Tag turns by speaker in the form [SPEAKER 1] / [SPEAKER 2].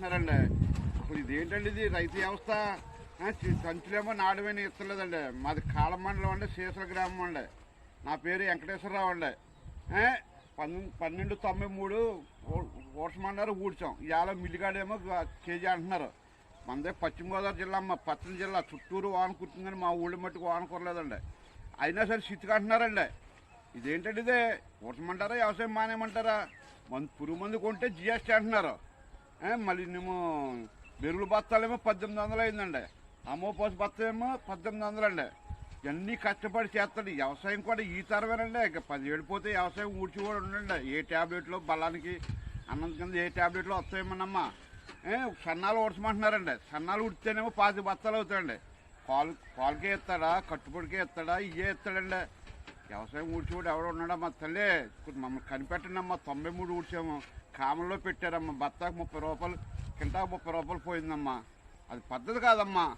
[SPEAKER 1] అంటున్నారండి ఇప్పుడు ఇదేంటండి ఇది? రైతు వ్యవస్థ సంచులేమో నాడమైన ఇస్తలేదండి. మాది కాలం మండలం అండి శీసల గ్రామం అండి. నా పేరు వెంకటేశ్వరరావు అండి. పన్నెండు పన్నెండు తొంభై మూడు ఓట్సమన్నారు ఊడ్చాం. ఇవాళ మిల్లిగాడేమో కేజీ అంటున్నారు. మనదే పశ్చిమ గోదావరి జిల్లా అమ్మ పచ్చని జిల్లా చుట్టూరు వాన కుట్టిందని మా ఊళ్ళో మట్టుకు వాన కురలేదండి. అయినా సరే సిట్టుకు అంటున్నారండి. ఇదేంటండి ఇదే? ఊటమంటారా వ్యవసాయం మానేయమంటారా? మన పురుగు మందు కొంటే జిఎస్టీ అంటున్నారు. మళ్ళీ నేమో బెరుగులు బత్తాలేమో పద్దెనిమిది వందలు అయిందండి. అమ్మోపోసి బత్త ఏమో పద్దెనిమిది వందలు అండి ఇవన్నీ కష్టపడి చేస్తాడు? వ్యవసాయం కూడా ఈ తరమేనండి. ఇక పదివేలు పోతే వ్యవసాయం ఊడ్చి కూడా ఉండండి. ఏ ట్యాబ్లెట్లో బలానికి అన్నం కింద ఏ ట్యాబ్లెట్లు వస్తాయేమోనమ్మా? సన్నాలు ఊడ్చమంటున్నారండి సన్నాలు ఉడితేనేమో పాతి బత్తాలు అవుతాయండి. పాలు పాలకే ఇస్తాడా? కట్టుబడికే ఇస్తాడా? ఇవే ఇస్తాడండి. వ్యవసాయం ఊడ్చేవాడు ఎవడో ఉన్నాడా మా తల్లి? మమ్మల్ని కనిపెట్టండమ్మా తొంభై మూడు ఊడ్చాము. కామంలో పెట్టారమ్మా బత్తాకు ముప్పై రూపాయలు కింటాకు ముప్పై రూపాయలు పోయిందమ్మా. అది పద్ధతి కాదమ్మా.